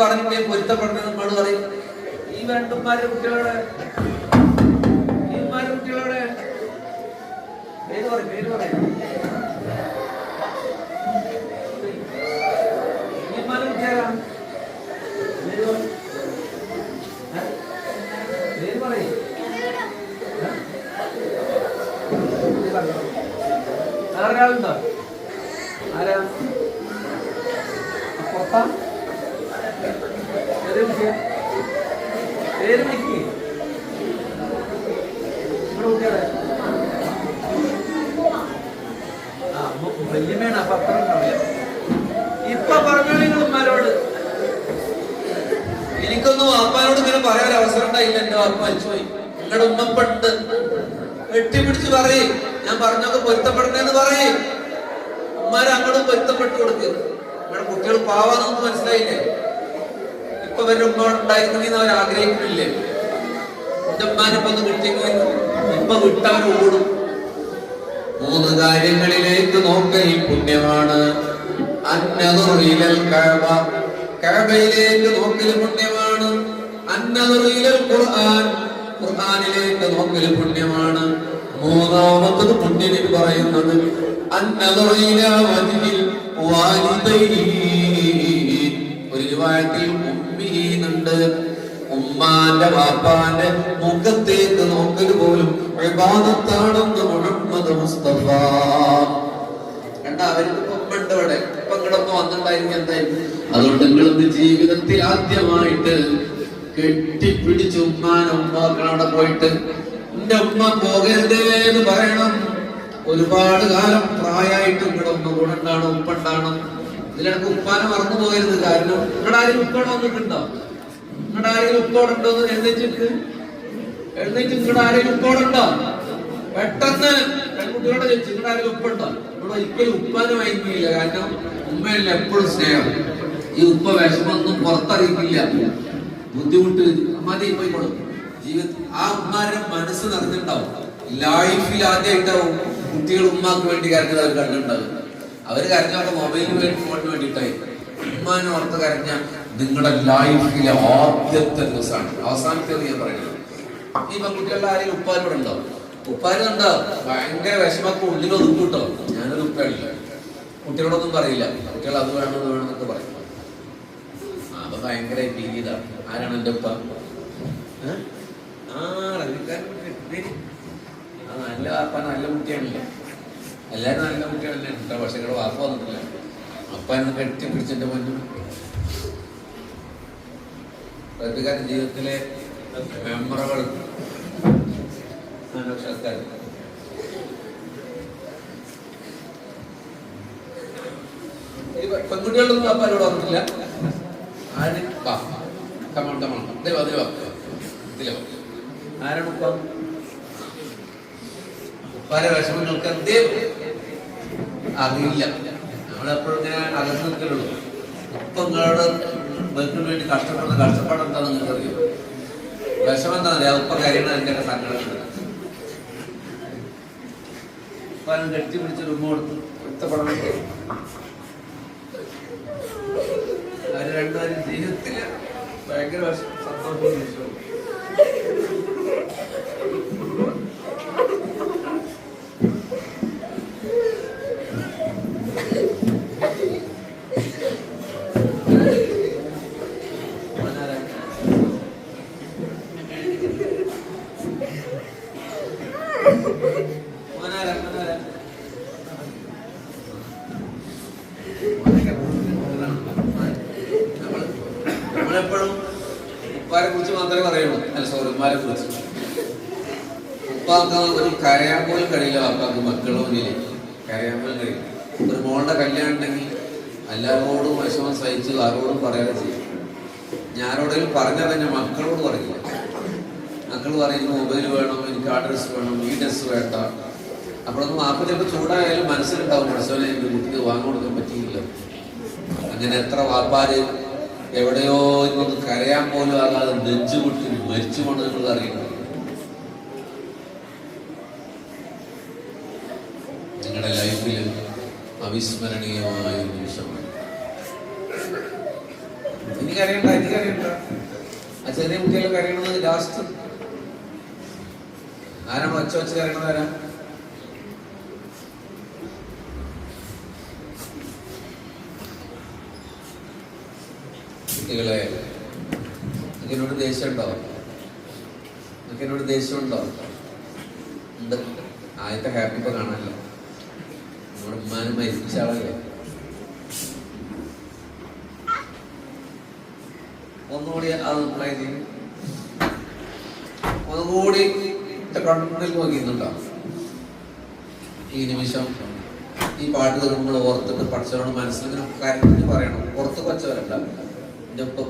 പറഞ്ഞിട്ടേ പൊരുത്തപ്പെടുന്നത് നമ്മൾ പറയും. ഈ വേണ്ടന്മാരെ കുട്ടികളോടെ ആരാളുണ്ടോ ആരാ? അപ്പുറത്താ പേര് വിളിക്ക്. കുട്ടികളെ. ആ, വല്യമ്മയാണ് അപ്പൊ അത്ര ഉണ്ടാവില്ല ഇപ്പൊ പറഞ്ഞു നിങ്ങൾ ഉമ്മാരോട് എനിക്കൊന്നും വാപ്പാനോട് ഇങ്ങനെ പറയാൻ അവസരം ഉണ്ടായില്ല. എന്റെ വാപ്പ മരിച്ചുപോയി. നിങ്ങളുടെ ഉമ്മപ്പണ്ട്. വെട്ടിപ്പിടിച്ച് പറയും. ഞാൻ പറഞ്ഞൊക്കെ പൊരുത്തപ്പെടണേന്ന് പറയും. ഉമ്മാരെ അങ്ങോട്ടും പൊരുത്തപ്പെട്ട് കൊടുക്കുക നിങ്ങളുടെ കുട്ടികൾ പാവാന്നൊന്നും മനസ്സിലായില്ലേ? ഇപ്പൊ ഇവരുടെ ഉമ്മ ഉണ്ടായിരുന്നെങ്കിൽ അവർ ആഗ്രഹിക്കുന്നില്ലേ എന്റെ ഉമ്മാനിപ്പോ ഒന്ന് കിട്ടിയെങ്കിൽ ഓടും. മൂന്ന് കാര്യങ്ങളിലേക്ക് നോക്കൽ പുണ്യമാണ്. അന്നതുറിയിലൽ കഅബ കഅബയിലേക്ക് നോക്കൽ പുണ്യമാണ്. അന്നതുറിയിലൽ ഖുർആൻ. ഖുർആനിലേക്ക് നോക്കൽ പുണ്യമാണ്. മൂന്നാമത്തത് പുണ്യനിൽ പറയുന്നത് ഒരു രൂപായത്തിൽ ഉമ്മീനുണ്ട് ഉമ്മാന്റെ വാപ്പാന്റെ മുഖത്തേക്ക് നോക്കൽ പോലും വിവാദത്താണെന്ന് മുഹമ്മദ് മുസ്തഫ. അതുകൊണ്ട് നിങ്ങളിന്ന് ജീവിതത്തിൽ ആദ്യമായിട്ട് കെട്ടിപ്പിടിച്ച് ഉമ്മാനെ ഉമ്മാക്കളവിടെ പോയിട്ട് എന്റെ ഉമ്മ പോകരുതേ എന്ന് പറയണം. ഒരുപാട് കാലം പ്രായമായിട്ട് ഇവിടെ ഉമ്മ കൂടെ ഉണ്ടാവണം ഇതിലിടക്ക് ഉപ്പാനെ മറന്നു പോകരുത്. കാരണം ഇവിടെ ആരും ഉപ്പണോ വന്നിട്ടുണ്ടോ? നിങ്ങളുടെ ആരെങ്കിലും ഉപ്പോടുണ്ടോ എന്ന് എഴുന്നേറ്റിട്ട് എഴുന്നേറ്റ് നിങ്ങളുടെ ആരെങ്കിലും ഉപ്പോടുണ്ടോ പെട്ടെന്ന് പെൺകുട്ടികളോട് ചോദിച്ചു നിങ്ങളുടെ ആരെങ്കിലും ഉപ്പുണ്ടോ? ഇവിടെ ഒരിക്കലും ഉപ്പാന് വാങ്ങിക്കില്ല കാരണം ഉമ്മയല്ല എപ്പോഴും സ്നേഹം. ഈ ഉപ്പ വിഷമൊന്നും പുറത്തറിയിക്കില്ല. ബുദ്ധിമുട്ട് മതി പോയി കൊടുക്കും ജീവിതത്തിൽ ആ ഉമ്മാരുടെ മനസ്സ് നിറഞ്ഞിട്ടുണ്ടാവും. ലൈഫിൽ ആദ്യമായിട്ടാവും കുട്ടികൾ ഉമ്മാക്ക് വേണ്ടി കരഞ്ഞത് അവർ കണ്ടിട്ടുണ്ടാവും അവർ അവരുടെ മൊബൈലിന് വേണ്ടി ഫോണിന് വേണ്ടിയിട്ടായി. ഉമ്മാനെ ഓർത്ത് കരഞ്ഞ നിങ്ങളുടെ ലൈഫിലെ ആദ്യത്തെ ദിവസമാണ്. അവസാനത്തെ ഞാൻ പറയുന്നത്. ഈ പെൺകുട്ടികളുടെ ആരെയും ഉപ്പാനോടുണ്ടോ ഉപ്പാനുണ്ടോ ഭയങ്കര വിഷമൊക്കെ ഉള്ളിൽ ഒതുക്കും കേട്ടോ. ഞാനൊരു ഉപ്പയാണില്ല. കുട്ടികളോടൊന്നും പറയില്ല. കുട്ടികൾ അത് വേണം ഇത് വേണം എന്നൊക്കെ പറയും. അപ്പൊ ഭയങ്കര ഫീൽ ആരാണ് എന്റെ ഉപ്പ. നല്ല വാപ്പ നല്ല കുട്ടിയാണല്ലേ. എല്ലാരും നല്ല കുട്ടികളല്ലേ കേട്ടോ പക്ഷെ ഇവിടെ വാപ്പ വന്നിട്ടില്ല. അപ്പ എന്നെ കെട്ടി പിടിച്ചെന്റെ മുന്നിൽ റവിക്കാരൻ ജീവിതത്തിലെ മെമ്പറുകൾ പെ- പെൺകുട്ടികളൊന്നും അപ്പം ഇവിടെ വന്നിട്ടില്ല. ആര്? വാ. ആരാണ് ഉപ്പ ഉപ്പാരെ വിഷമങ്ങൾക്ക് എന്തേ? അറിയില്ല. നമ്മളെപ്പോഴും ഇങ്ങനെ അകന്നു നിൽക്കലുള്ളൂ. ഉപ്പ നിങ്ങളോട് വേണ്ടി കഷ്ടപ്പെടുന്ന കഷ്ടപ്പാട് എന്താണെന്ന് നിങ്ങൾക്ക് അറിയോ വിഷമം എന്താ അറിയാം ഉപ്പ കരയണ എന്റെ സങ്കടം കെട്ടി പിടിച്ച് ഉമ്മ കൊടുത്ത് ഇഷ്ടപ്പെടണം അവർ രണ്ടുപേരും ജീവിതത്തിൽ ഭയങ്കര വിഷ- സോറി കുറിച്ച്. ഉപ്പാക്ക് ഒരു കരയാൻ പോലും കഴിയില്ല വാപ്പാക്ക് മക്കളോ മുന്നിൽ കരയാൻ പോലും കഴിയില്ല. ഒരു മോളുടെ കല്യാണം ഉണ്ടെങ്കിൽ എല്ലാവരോടും വിഷമം സഹിച്ച് ആരോടും പറയാതെ ചെയ്യും ഞാനോടെങ്കിലും പറഞ്ഞാൽ തന്നെ മക്കളോട് പറയില്ല. മക്കൾ പറയുന്നു മൊബൈൽ വേണം എനിക്ക് ആ ഡ്രസ് വേണം ഈ ഡ്രസ് വേണ്ട. അപ്പോഴൊന്നും വാപ്പ ചിലപ്പോൾ ചൂടായാലും മനസ്സിലുണ്ടാവും മനസ്സിലെ എന്റെ കുട്ടിക്ക് വാങ്ങിക്കൊടുക്കാൻ പറ്റിയില്ല അങ്ങനെ എത്ര വാപ്പാര് എവിടെയോ ഇന്നൊന്ന് കരയാൻ പോലും ആകാതെ നെഞ്ചുമുട്ടി മരിച്ചു കൊണ്ട് നിങ്ങൾ അറിയുന്നു നിങ്ങളുടെ ലൈഫിൽ അവിസ്മരണീയമായ നിമിഷമാണ് എനിക്കറിയണ്ട എനിക്കറിയണ്ട. ആ ചെറിയ കുട്ടികൾ കരയണത് ലാസ്റ്റ് ആരാണ് ഒച്ച വെച്ച് കരയണത് ആരാ കുട്ടികളെ നിങ്ങൾക്ക് എന്നോട് ദേഷ്യം ഉണ്ടോ. ആദ്യത്തെ ഹാപ്പി ഇപ്പൊ കാണാനല്ലോ. നമ്മുടെ ഉമ്മാനും മരിച്ച ആളല്ലേ? ഒന്നുകൂടി അത് നമ്മളെ ചെയ്യും. ഒന്നുകൂടി കണ്ണിൽ നോക്കിയിരുന്നുണ്ടോ ഈ നിമിഷം ഈ പാട്ട് നമ്മൾ ഓർത്തിട്ട് പഠിച്ചവരോട് മനസ്സിലിങ്ങനെ കരഞ്ഞ് പറയണം. പുറത്ത് കൊച്ചവരല്ല എന്റെ ഒപ്പം